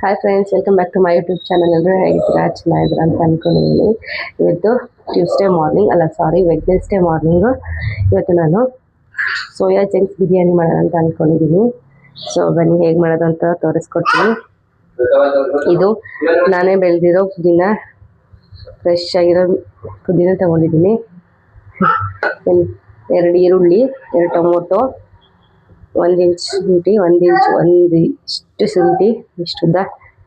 Hi friends welcome back to my YouTube channel ಎಲ್ಲರೂ ಹೇಗಿದ್ದೀರಾ? ಚೆನ್ನಾಗಿದ್ದೀರಾ ಅಂತ ಅಂದ್ಕೊಂಡಿದ್ದೀನಿ ಇವತ್ತು ಟ್ಯೂಸ್ಡೇ ಮಾರ್ನಿಂಗ್ ಅಲ್ಲ ಸಾರಿ ವೆಡ್ನೆಸ್ಡೇ ಮಾರ್ನಿಂಗು ಇವತ್ತು ನಾನು ಸೋಯಾ ಚಂಕ್ಸ್ ಬಿರಿಯಾನಿ ಮಾಡೋಣ ಅಂತ ಅಂದ್ಕೊಂಡಿದ್ದೀನಿ ಸೊ ಬನ್ನಿ, ಹೇಗೆ ಮಾಡೋದು ಅಂತ ತೋರಿಸ್ಕೊಡ್ತೀನಿ. ಇದು ನಾನೇ ಬೆಳೆದಿರೋ ಪುದೀನ ಫ್ರೆಶ್ ಆಗಿರೋ ಪುದೀನ ತೊಗೊಂಡಿದ್ದೀನಿ. ಎರಡು ಈರುಳ್ಳಿ, ಎರಡು ಟೊಮೊಟೊ ಒಂದು ಇಂಚ್ ಶುಂಠಿ, ಒಂದು ಇಂಚ್, ಒಂದು ಇಷ್ಟು ಶುಂಠಿ ಇಷ್ಟುದ್ದ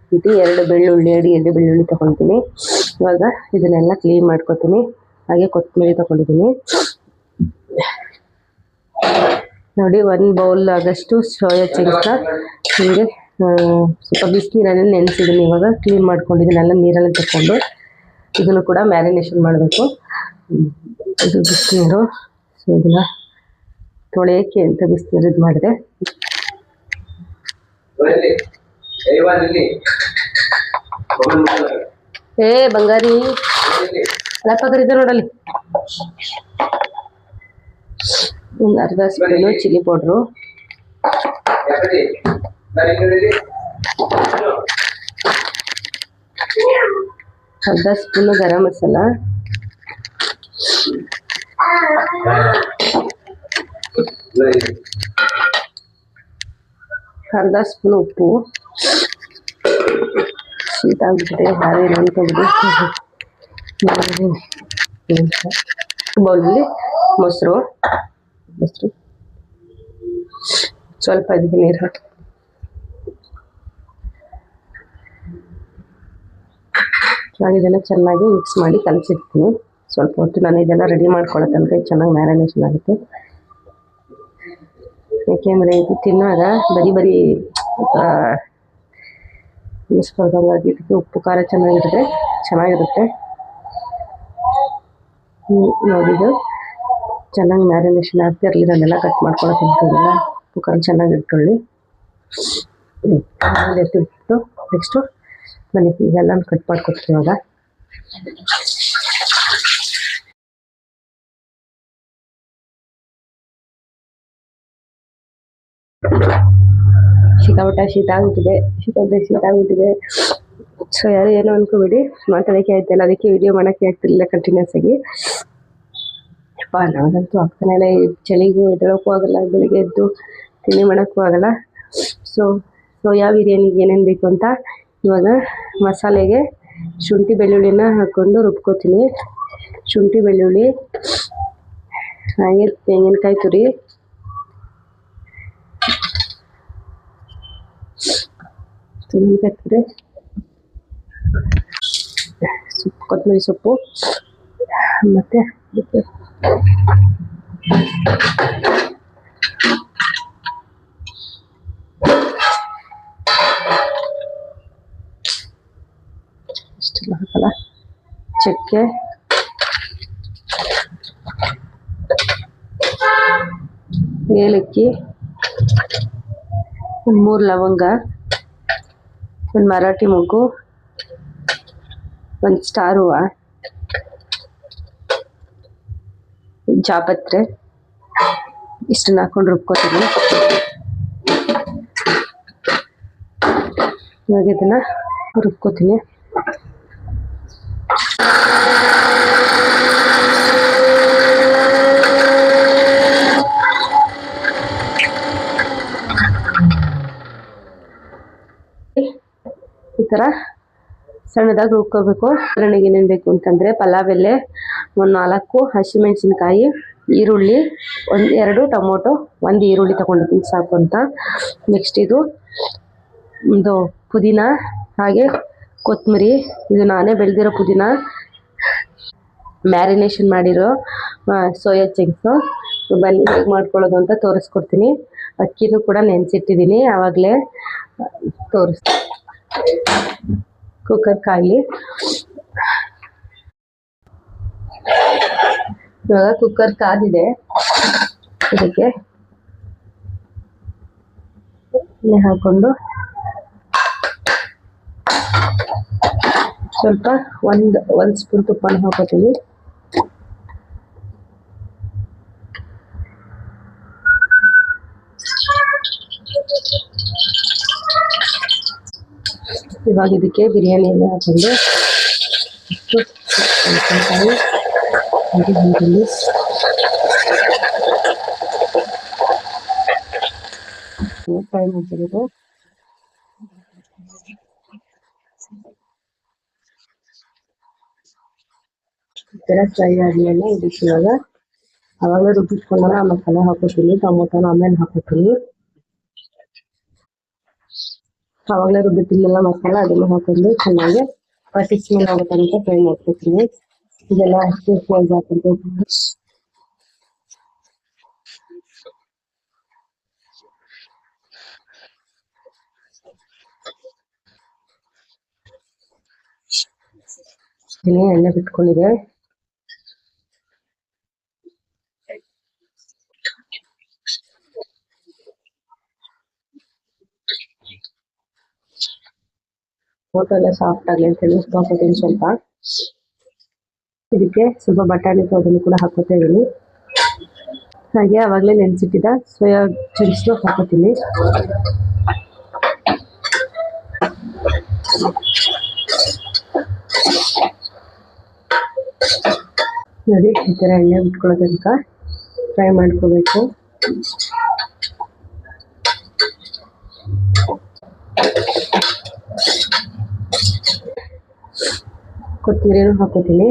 ಶುಂಠಿ, ಎರಡು ಬೆಳ್ಳುಳ್ಳಿ, ಎರಡು ಎರಡು ಬೆಳ್ಳುಳ್ಳಿ ತೊಗೊಳ್ತೀನಿ ಇವಾಗ ಇದನ್ನೆಲ್ಲ ಕ್ಲೀನ್ ಮಾಡ್ಕೊತೀನಿ. ಹಾಗೆ ಕೊತ್ತಂಬರಿ ತೊಗೊಂಡಿದ್ದೀನಿ. ನೋಡಿ, ಒಂದು ಬೌಲ್ ಆದಷ್ಟು ಸೋಯಾ ಚಂಕ್ಸ್ನ ಹಿಂಗೆ ಸ್ವಲ್ಪ ಬಿಸಿನೀರಲ್ಲಿ ನೆನೆಸಿದ್ದೀನಿ. ಇವಾಗ ಕ್ಲೀನ್ ಮಾಡ್ಕೊಂಡಿದ್ದೀನೆಲ್ಲ ನೀರಲ್ಲಿ ತಗೊಂಡು ಇದನ್ನು ಕೂಡ ಮ್ಯಾರಿನೇಷನ್ ಮಾಡಬೇಕು. ಇದು ಬಿಸಿನೀರು. ಸೊ ಇದನ್ನ ತೊಳೆಯೋಕ್ಕೆ ಅಂತ ಬಿಸಿನೀರು ಇದು ಮಾಡಿದೆ. ಏ ಬಂಗಾರಿ. ಲಪ್ಪ ನೋಡಲಿ ನೋಡಲ್ಲಿ. ಒಂದು ಅರ್ಧ ಸ್ಪೂನು ಚಿಲ್ಲಿ ಪೌಡ್ರು. ಅರ್ಧ ಸ್ಪೂನು ಗರಂ ಮಸಾಲ. ಅರ್ಧ ಸ್ಪೂನ್ ಉಪ್ಪು. ಶೀತ ಆಗ್ಬಿಟ್ಟಿದೆ ಹಾಗೆ ನೆನ್ಕೊಬಿಡಿ ಬೌಲಲ್ಲಿ ಮೊಸರು. ಮೊಸರು. ಸ್ವಲ್ಪ ಇದಕ್ಕೆ ನೀರು ಹಾಕಿ. ನಾನು ಇದನ್ನು ಚೆನ್ನಾಗಿ ಮಿಕ್ಸ್ ಮಾಡಿ ಕಲಸಿರ್ತೀನಿ. ಸ್ವಲ್ಪ ಹೊತ್ತು ನಾನು ಇದೆಲ್ಲ ರೆಡಿ ಮಾಡ್ಕೊಳ್ಳೋ ತನಕ ಚೆನ್ನಾಗಿ ಮ್ಯಾರಿನೇಷನ್ ಆಗುತ್ತೆ. ಯಾಕೆಂದರೆ ಇದು ತಿನ್ನುವಾಗ ಬರೀ ಬರೀ ಇದಕ್ಕೆ ಉಪ್ಪು, ಖಾರ ಚೆನ್ನಾಗಿರುತ್ತೆ ಚೆನ್ನಾಗಿರುತ್ತೆ. ನೋಡಿದ್ದು ಚೆನ್ನಾಗಿ ಮ್ಯಾರಿನೇಷನ್ ಆಗ್ತಿರಲಿ ಅದನ್ನೆಲ್ಲ ಕಟ್ ಮಾಡ್ಕೊಳಕ್ಕೆ ಉಪ್ಪು, ಖಾರ ಚೆನ್ನಾಗಿ ಇಟ್ಕೊಳ್ಳಿ. ಆಮೇಲೆ ನೆಕ್ಸ್ಟು ಮನೆ ಇದೆಲ್ಲ ಕಟ್ ಮಾಡ್ಕೊಡ್ತೀನಿ ಇವಾಗ. ಸಿಕ್ಕಾಪಟ್ಟ ಶೀತ ಆಗ್ಬಿಟ್ಟಿದೆ. ಸಿಕ್ಕಾಪಟ್ಟೆ ಶೀತ ಆಗ್ಬಿಟ್ಟಿದೆ. ಸೊ ಯಾರು ಏನೋ ಅನ್ಕೋಬೇಡಿ. ಮಾತಾಡೋಕ್ಕೆ ಆಯ್ತಲ್ಲ, ಅದಕ್ಕೆ ವಿಡಿಯೋ ಮಾಡೋಕ್ಕೆ ಆಗ್ತಿರಲಿಲ್ಲ ಕಂಟಿನ್ಯೂಸ್ ಆಗಿ. ಅಪ್ಪ ನನಗಂತೂ ಆಗ್ತಾನೆ ಚಳಿಗೂ ಎದ್ದೇಳೋಕ್ಕೂ ಆಗಲ್ಲ, ಬೆಳಿಗ್ಗೆ ಎದ್ದು ತಿಂಡಿ ಮಾಡೋಕ್ಕೂ ಆಗಲ್ಲ. ಸೊ ಸೋಯಾ ಬಿರಿಯಾನಿಗೆ ಏನೇನು ಬೇಕು ಅಂತ ಇವಾಗ ಮಸಾಲೆಗೆ ಶುಂಠಿ ಬೆಳ್ಳುಳ್ಳಿನ ಹಾಕ್ಕೊಂಡು ರುಬ್ಕೋತೀನಿ. ಶುಂಠಿ ಬೆಳ್ಳುಳ್ಳಿ, ಹಾಗೆ ತೆಂಗಿನಕಾಯಿ ತುರಿ ತೆಂಗಿನಕಾಯಿ ತುರಿ ಸೊಪ್ಪು ಕೊತ್ತಂಬರಿ ಸೊಪ್ಪು ಮತ್ತು ಅದಕ್ಕೆ ಇಷ್ಟೆಲ್ಲ ಹಾಕಲ್ಲ ಚಕ್ಕೆ ಏಲಕ್ಕಿ ಒಂದು ಮೂರು ಲವಂಗ ಒಂದು ಮರಾಠಿ ಮೊಗ್ಗು ಒಂದು ಸ್ಟಾರ್ ಹೂವು ಜಾಪತ್ರೆ ಇಷ್ಟನ್ನ ಹಾಕೊಂಡು ರುಬ್ಕೋತೀನಿ ಇವಾಗ ಇದನ್ನ ರುಬ್ಕೋತೀನಿ ಈ ಥರ ಸಣ್ಣದಾಗಿ ರುಬ್ಕೋಬೇಕು ಒಗ್ಗರಣೆಗೆ ಏನೇನು ಬೇಕು ಅಂತಂದರೆ ಪಲಾವ್ ಎಲೆ ಒಂದು ನಾಲ್ಕು ಹಸಿಮೆಣಸಿನ್ಕಾಯಿ, ಈರುಳ್ಳಿ, ಒಂದು ಎರಡು ಟೊಮೊಟೊ, ಒಂದು ಈರುಳ್ಳಿ ತೊಗೊಂಡಿದ್ದೀನಿ ಸಾಕು ಅಂತ. ನೆಕ್ಸ್ಟ್ ಇದು ಒಂದು ಪುದೀನ, ಹಾಗೆ ಕೊತ್ತಂಬರಿ ಇದು ನಾನೇ ಬೆಳೆದಿರೋ ಪುದೀನ. ಮ್ಯಾರಿನೇಷನ್ ಮಾಡಿರೋ ಸೋಯಾ ಚಿಂಗ್ಸು ಬನ್ನಿ, ಹೇಗೆ ಮಾಡ್ಕೊಳ್ಳೋದು ಅಂತ ತೋರಿಸ್ಕೊಡ್ತೀನಿ. ಅಕ್ಕಿನೂ ಕೂಡ ನೆನೆಸಿಟ್ಟಿದ್ದೀನಿ. ಆವಾಗಲೇ ತೋರಿಸ್ತೀನಿ. ಕುಕ್ಕರ್ ಕಾಯಿಲಿ ಇವಾಗ ಕುಕ್ಕರ್ ಕಾದಿದೆ. ಇದಕ್ಕೆ ಹಾಕೊಂಡು ಸ್ವಲ್ಪ ಒಂದು ಒಂದು ಸ್ಪೂನ್ ತುಪ್ಪನ ಹಾಕೋತೀವಿ. ಇವಾಗ ಇದಕ್ಕೆ ಬಿರಿಯಾನಿ ಎಲ್ಲ ಹಾಕೊಂಡು ಇಷ್ಟು ಮೆಣಸಿನ್ಕಾಯಿ ಹಾಗೆ ಈರುಳ್ಳಿ ಫ್ರೈ ಮಾಡ್ತಿರೋದು ಈ ಥರ ಫ್ರೈ ಆದ್ಮೇಲೆ ಇದಕ್ಕೆ ಇವಾಗ ಅವಾಗಲೇ ರುಬ್ಬಿಟ್ಕೊಂಡಾಗ ಆ ಮಸಾಲೆ ಹಾಕೋತೀನಿ ಟೊಮೊಟೊನ ಆಮೇಲೆ ಹಾಕೋತೀನಿ ಅವಾಗಲೇ ರುಬ್ಬಿಟ್ಟಿದ್ಮೇಲೆ ಮಸಾಲ, ಅದನ್ನು ಹಾಕೊಂಡು ಚೆನ್ನಾಗಿ ಪಟ್ಟಿ ಸ್ಮೆಲ್ ಆಗೋ ತನಕ ಫ್ರೈ ಮಾಡ್ಕೊತೀನಿ. ಇದೆಲ್ಲ ಅಷ್ಟೇ ಸ್ಮೆಲ್ ಹಾಕೊಂಡು ಎಣ್ಣೆ ಬಿಟ್ಕೊಂಡಿದೆ ಟೊಮೊಟೊ ಎಲ್ಲ ಸಾಫ್ಟ್ ಆಗಲಿ ಅಂತ ಹೇಳಿ ಉಪ್ಪು ಸ್ವಲ್ಪ. ಇದಕ್ಕೆ ಸ್ವಲ್ಪ ಬಟಾಣಿ ಅದನ್ನು ಕೂಡ ಹಾಕೋತಾ ಹಾಗೆ ಆವಾಗಲೇ ನೆನೆಸಿಟ್ಟಿದ್ದ ಸೋಯಾ ಚಂಕ್ಸ್ನು ಹಾಕೋತೀನಿ. ನೋಡಿ, ಈ ಥರ ಎಣ್ಣೆ ಬಿಟ್ಕೊಳ್ಳೋ ತನಕ ಫ್ರೈ ಮಾಡ್ಕೋಬೇಕು. ಕೊತ್ತಂಬರಿನೂ ಹಾಕೋತೀನಿ.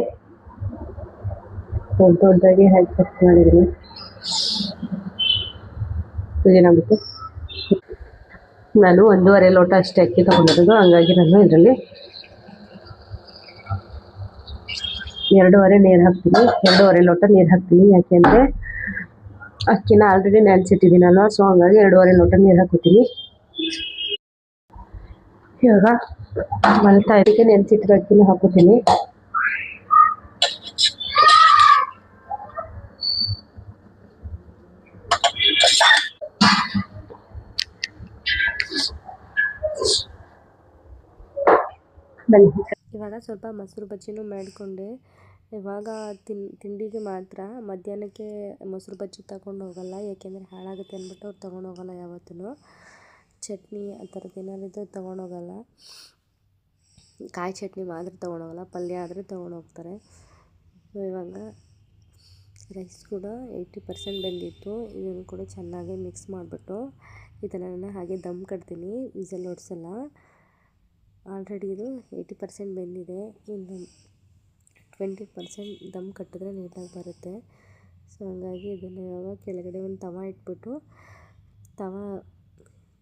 ದೊಡ್ಡ ದೊಡ್ಡದಾಗಿ ಹಾಕಿ ಕಟ್ ಮಾಡಿದ್ದೀನಿ. ಏನಾಗುತ್ತೆ ನಾನು ಒಂದೂವರೆ ಲೋಟ ಅಷ್ಟೇ ಅಕ್ಕಿ ತೊಗೊಂಡಿರೋದು, ಹಂಗಾಗಿ ನಾನು ಇದರಲ್ಲಿ ಎರಡೂವರೆ ನೀರು ಹಾಕ್ತೀನಿ. ಎರಡೂವರೆ ಲೋಟ ನೀರು ಹಾಕ್ತೀನಿ. ಯಾಕೆಂದರೆ ಅಕ್ಕಿನ ಆಲ್ರೆಡಿ ನೆನೆಸಿಟ್ಟಿದ್ದೀನಲ್ವ ಸೊ ಹಂಗಾಗಿ ಎರಡೂವರೆ ಲೋಟ ನೀರು ಹಾಕೋತೀನಿ. ಇವಾಗ ಮಲ್ತಾ ಇದಕ್ಕೆ ನೆನೆಸಿಟ್ಟಿರೋ ಅಕ್ಕಿನ ಹಾಕೋತೀನಿ ಇವಾಗ ಸ್ವಲ್ಪ ಮೊಸರು ಬಜ್ಜಿನೂ ಮಾಡಿಕೊಂಡೆ. ಇವಾಗ ತಿನ್, ತಿಂಡಿಗೆ ಮಾತ್ರ ಮಧ್ಯಾಹ್ನಕ್ಕೆ ಮೊಸರು ಬಜ್ಜಿ ತಗೊಂಡು ಹೋಗಲ್ಲ, ಯಾಕೆಂದರೆ ಹಾಳಾಗುತ್ತೆ ಅಂದ್ಬಿಟ್ಟು ಅವ್ರು ತೊಗೊಂಡು ಹೋಗಲ್ಲ ಯಾವತ್ತೂ ಚಟ್ನಿ ಆ ಥರದ್ದು ಏನಾದ್ರು ಇದ್ದರೆ ತೊಗೊಂಡು ಹೋಗಲ್ಲ. ಕಾಯಿ ಚಟ್ನಿ ಮಾತ್ರ ತೊಗೊಂಡೋಗಲ್ಲ, ಪಲ್ಯ ಆದರೆ ತೊಗೊಂಡೋಗ್ತಾರೆ. ಸೊ ಇವಾಗ ರೈಸ್ ಕೂಡ ಏಯ್ಟಿ ಪರ್ಸೆಂಟ್ ಬೆಂದಿತ್ತು. ಇದನ್ನು ಕೂಡ ಚೆನ್ನಾಗಿ ಮಿಕ್ಸ್ ಮಾಡಿಬಿಟ್ಟು ಇದನ್ನು ಹಾಗೆ ದಮ್ ಕಟ್ತೀನಿ, ವಿಸಲ್ ಹೊಡ್ಸಲ್ಲ ಆಲ್ರೆಡಿ ಇದು ಏಯ್ಟಿ ಪರ್ಸೆಂಟ್ ಬೆಂದಿದೆ. ಇನ್ನು ಟ್ವೆಂಟಿ ಪರ್ಸೆಂಟ್ ದಮ್ ಕಟ್ಟಿದ್ರೆ ನೀಟಾಗಿ ಬರುತ್ತೆ. ಸೊ ಹಂಗಾಗಿ ಇದನ್ನು ಇವಾಗ ಕೆಳಗಡೆ ಒಂದು ತವ ಇಟ್ಬಿಟ್ಟು, ತವ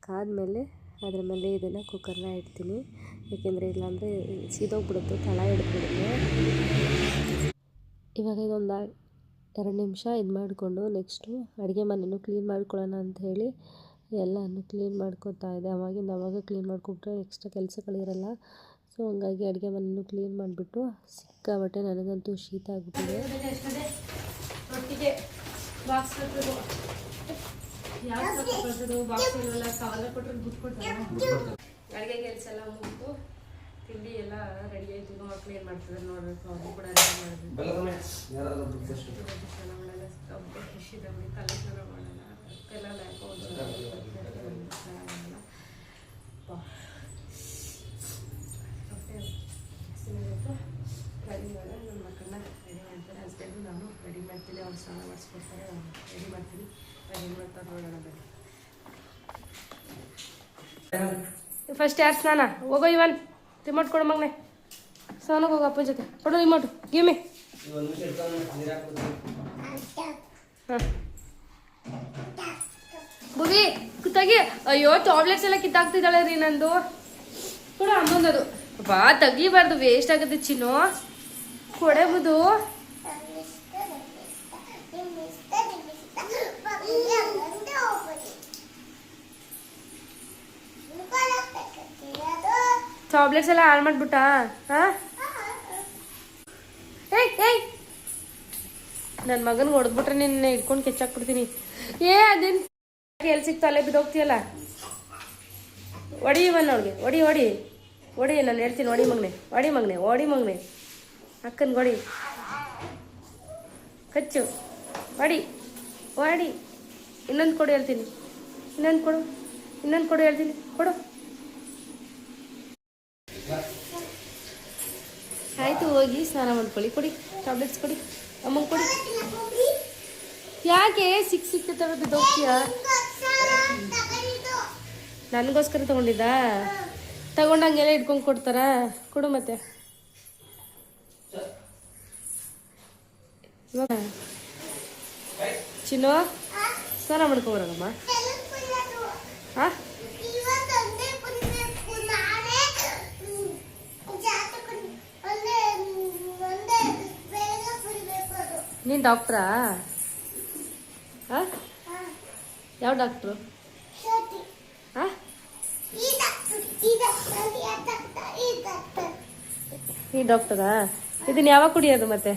ಕಾದ್ಮೇಲೆ ಅದರ ಮೇಲೆ ಇದನ್ನು ಕುಕ್ಕರ್ನ ಇಡ್ತೀನಿ. ಏಕೆಂದರೆ ಇಲ್ಲಾಂದರೆ ಸೀದೋಗ್ಬಿಡುತ್ತೆ, ತಳ ಹಿಡಿದ್ಬಿಡುತ್ತೆ ಇವಾಗ ಇದೊಂದು ಎರಡು ನಿಮಿಷ ಇದು ಮಾಡಿಕೊಂಡು ನೆಕ್ಸ್ಟು ಅಡುಗೆ ಮನೆಯೂ ಕ್ಲೀನ್ ಮಾಡ್ಕೊಳ್ಳೋಣ ಅಂತ ಹೇಳಿ ಎಲ್ಲನೂ ಕ್ಲೀನ್ ಮಾಡ್ಕೊತಾ ಇದೆ. ಅವಾಗಿಂದ ಅವಾಗ ಕ್ಲೀನ್ ಮಾಡಿಕೊಟ್ರೆ ಎಕ್ಸ್ಟ್ರಾ ಕೆಲಸಗಳಿರಲ್ಲ ಸೊ ಹಂಗಾಗಿ ಅಡುಗೆ ಮನೆಯೂ ಕ್ಲೀನ್ ಮಾಡಿಬಿಟ್ಟು ಸಿಕ್ಕಾಬಟ್ಟೆ ನನಗಂತೂ ಶೀತ ಆಗಿಬಿಟ್ಟಿದೆ. ಬಾಕ್ಸ್ ಬಾಕ್ಸ್ ಕೆಲಸ ಎಲ್ಲ ಮುಗಿದು ತಿಂಡಿ ಎಲ್ಲ ರೆಡಿ ಆಯ್ತು. ಮಕ್ಳು ಏನು ಮಾಡ್ತಿದ್ದಾರೆ ನೋಡ್ಬೇಕು ಅವ್ರು ಕೂಡ ರೆಡಿ ಖುಷಿ ಬಿಡಿ ತಲೆ ಸ್ನಾನ ಮಾಡೋಣ ಎಲ್ಲ ಮಕ್ಕಳನ್ನ ರೆಡಿ ಮಾಡ್ತಾರೆ. ಹಸ್ಬೆಂಡು ನಾನು ರೆಡಿ ಮಾಡ್ತೀನಿ. ಅವ್ರು ಸ್ನಾನ ಮಾಡಿಸ್ಕೊಡ್ತಾರೆ. ರೆಡಿ ಮಾಡ್ತೀನಿ. ರೆಡಿ ಮಾಡ್ತಾರೆ ನೋಡೋಣ ಬನ್ನಿ. ಫಸ್ಟ್ ಯಾರು ಸ್ನಾನ. ಹೋಗೋ ಇವನ್. ರಿಮೋಟ್ ಕೊಡು ಮಗನೆ. ಸ್ನಾನಕ್ಕೆ ಹೋಗೋ ಅಪ್ಪನ ಜೊತೆ. ಕೊಡು ರಿಮೋಟ್ ಗಿಮಿ ಹಾಂ. ಬುಗಿ ಕುತ್ತಾಗಿ. ಅಯ್ಯೋ ಚಾಕ್ಲೇಟ್ಸ್ ಎಲ್ಲ ಕಿತ್ತಾಕ್ತಿದ್ದಾಳೆ ರೀ ನಂದು. ಕೊಡು ಅಮ್ಮಂದದು. ಬಾ ತಗಿಬಾರ್ದು ವೇಸ್ಟ್ ಆಗುತ್ತೆ ಚಿನ್ನು. ಕೊಡೆಬುದು ಚಾಕ್ಲೇಟ್ಸ್ ಎಲ್ಲ ಹಾಳು ಮಾಡ್ಬಿಟ್ಟ, ಹಾ? ಏಯ್ ನನ್ನ ಮಗನ್ಗೆ ಹೊಡೆದ್ಬಿಟ್ರೆ ನಿನ್ನ ಇಟ್ಕೊಂಡು ಕೆಚ್ಚಾಕ್ಬಿಡ್ತೀನಿ. ಏ, ಅದೇನು ಕೆಲ್ಸಕ್ಕೆ ತಲೆ ಬಿದ್ದೋಗ್ತೀಯಲ್ಲ? ಒಡಿ ಇವನ್ ಅವ್ಳಿಗೆ ಒಡಿ ಒಡಿ. ಒಡಿ, ನಾನು ಹೇಳ್ತೀನಿ, ಒಡಿ ಮಗನೆ ಒಡಿ ಮಗನೆ ಒಡಿ ಮಗನೆ. ಅಕ್ಕನ ಒಡಿ. ಕಚ್ಚು. ಒಡಿ ಒಡಿ. ಇನ್ನೊಂದು ಕೊಡು ಹೇಳ್ತೀನಿ. ಇನ್ನೊಂದು ಕೊಡು. ಇನ್ನೊಂದು ಕೊಡು ಹೇಳ್ತೀನಿ. ಕೊಡು. ಹೋಗಿ ಸ್ನಾನ ಮಾಡ್ಕೊಳ್ಳಿ. ಕೊಡಿ ಟ್ಯಾಬ್ಲೆಟ್ಸ್ ಕೊಡಿ, ಅಮ್ಮಂಗೆ ಕೊಡಿ. ಯಾಕೆ ಸಿಕ್ ಸಿಕ್ಕ ಹೋಗ್ತೀಯಾ ನನಗೋಸ್ಕರ ತಗೊಂಡಿದ್ದಾ? ತಗೊಂಡಂಗೆಲ್ಲ ಇಟ್ಕೊಂಡು ಕೊಡ್ತಾರಾ? ಕೊಡು ಮತ್ತೆ. ಚಿನ್ನು, ಸ್ನಾನ ಮಾಡ್ಕೊಬರಲ್ಲಮ್ಮ ನೀನು ಡಾಕ್ಟ್ರಾ ಯಾವ ಡಾಕ್ಟ್ರು ನೀ ಡಾಕ್ಟರಾ ಇದನ್ನ ಯಾವಾಗ ಕುಡಿಯೋದು ಮತ್ತೆ?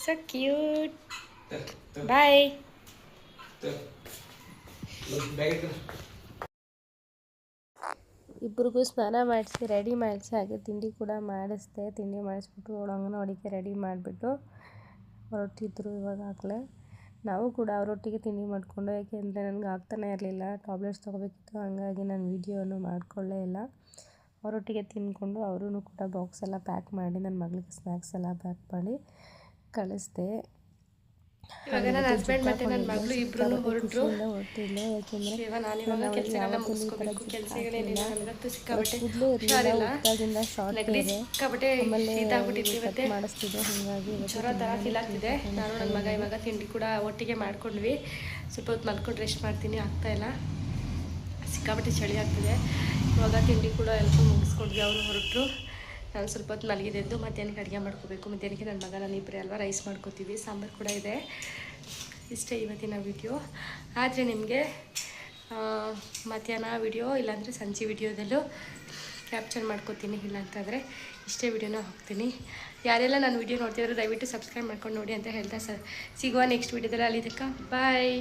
ಸೊ ಕ್ಯೂಟ್ ಬಾಯ್ ಇಬ್ರಿಗೂ ಸ್ನಾನ ಮಾಡಿಸಿ, ರೆಡಿ ಮಾಡಿಸಿ, ಹಾಗೆ ತಿಂಡಿ ಕೂಡ ಮಾಡಿಸ್ದೆ. ತಿಂಡಿ ಮಾಡಿಸ್ಬಿಟ್ಟು ಅಂಗನವಾಡಿಗೆ ರೆಡಿ ಮಾಡಿಬಿಟ್ಟು ಹೊರಟಿದ್ರು ಇವಾಗಲೇ ನಾವು ಕೂಡ ಅವರೊಟ್ಟಿಗೆ ತಿಂಡಿ ಮಾಡಿಕೊಂಡು, ಯಾಕೆಂದರೆ ನನಗೆ ಆಗ್ತಾನೆ ಇರಲಿಲ್ಲ. ಟ್ಯಾಬ್ಲೆಟ್ಸ್ ತೊಗೋಬೇಕಿತ್ತು, ಹಾಗಾಗಿ ನಾನು ವೀಡಿಯೋನು ಮಾಡಿಕೊಳ್ಳೇ ಇಲ್ಲ. ಅವರೊಟ್ಟಿಗೆ ತಿಂದ್ಕೊಂಡು ಅವರೂ ಕೂಡ ಬಾಕ್ಸ್ ಎಲ್ಲ ಪ್ಯಾಕ್ ಮಾಡಿ, ನನ್ನ ಮಗಳಿಗೆ ಸ್ನ್ಯಾಕ್ಸ್ ಎಲ್ಲ ಪ್ಯಾಕ್ ಮಾಡಿ ಕಳಿಸ್ದೆ. ಇವಾಗ ನನ್ನ ಹಸ್ಬೆಂಡ್ ಮತ್ತೆ ನನ್ನ ಮಗಳು ಇಬ್ರು ಹೊರಟ್ರು. ಇವಾಗ ನಾನು ಇವಾಗ ಕೆಲಸಗಳನ್ನ ಮುಗಿಸ್ಕೋಬೇಕು ಕೆಲಸಗಳೇನಿಲ್ಲ ನನಗಂತೂ ಸಿಕ್ಕಾಬಟ್ಟೆ ಶಾರ್ಟ್ ನೆಗಡಿ ಸಿಕ್ಕಾಬಟ್ಟೆ ಇದಾಗ್ಬಿಟ್ಟಿತ್ತು ಇವತ್ತೆ. ಜ್ವರ ಥರ ಫೀಲ್ ಆಗ್ತಿದೆ. ನಾನು ನನ್ನ ಮಗ ಇವಾಗ ತಿಂಡಿ ಕೂಡ ಒಟ್ಟಿಗೆ ಮಾಡ್ಕೊಂಡ್ವಿ. ಸ್ವಲ್ಪ ಹೊತ್ತು ಮಲ್ಕೊಂಡು ರೆಸ್ಟ್ ಮಾಡ್ತೀನಿ ಆಗ್ತಾ ಇಲ್ಲ. ಸಿಕ್ಕಾಪಟ್ಟೆ ಚಳಿ ಆಗ್ತಿದೆ. ಇವಾಗ ತಿಂಡಿ ಕೂಡ ಎಲ್ಲ ಮುಗಿಸ್ಕೊಂಡ್ವಿ ಅವರು ಹೊರಟರು. ನಾನು ಸ್ವಲ್ಪ ಹೊತ್ತು ಮಲಗಿದ್ದೆದ್ದು ಮಧ್ಯಾಹ್ನಕ್ಕೆ ಅಡುಗೆ ಮಾಡ್ಕೋಬೇಕು. ಮಧ್ಯಾಹ್ನಕ್ಕೆ ನನ್ನ ಮಗ, ನಾನು ಇಬ್ಬರೇ ಅಲ್ವಾ ರೈಸ್ ಮಾಡ್ಕೋತೀವಿ. ಸಾಂಬಾರು ಕೂಡ ಇದೆ. ಇಷ್ಟೇ ಇವತ್ತಿನ ವಿಡಿಯೋ ಆದರೆ ನಿಮಗೆ ಮಧ್ಯಾಹ್ನ ವಿಡಿಯೋ ಇಲ್ಲಾಂದರೆ ಸಂಜೆ ವಿಡಿಯೋದಲ್ಲೂ ಕ್ಯಾಪ್ಚರ್ ಮಾಡ್ಕೋತೀನಿ. ಇಲ್ಲಾಂತಂದರೆ ಇಷ್ಟೇ ವಿಡಿಯೋನ ಹಾಕ್ತೀನಿ ಯಾರೆಲ್ಲ ನಾನು ವಿಡಿಯೋ ನೋಡ್ತಿದ್ರು ದಯವಿಟ್ಟು ಸಬ್ಸ್ಕ್ರೈಬ್ ಮಾಡ್ಕೊಂಡು ನೋಡಿ ಅಂತ ಹೇಳ್ತಾ ಸರ್ ಸಿಗುವ ನೆಕ್ಸ್ಟ್ ವಿಡಿಯೋದಲ್ಲಿ ಅಲ್ಲಿ ಬಾಯ್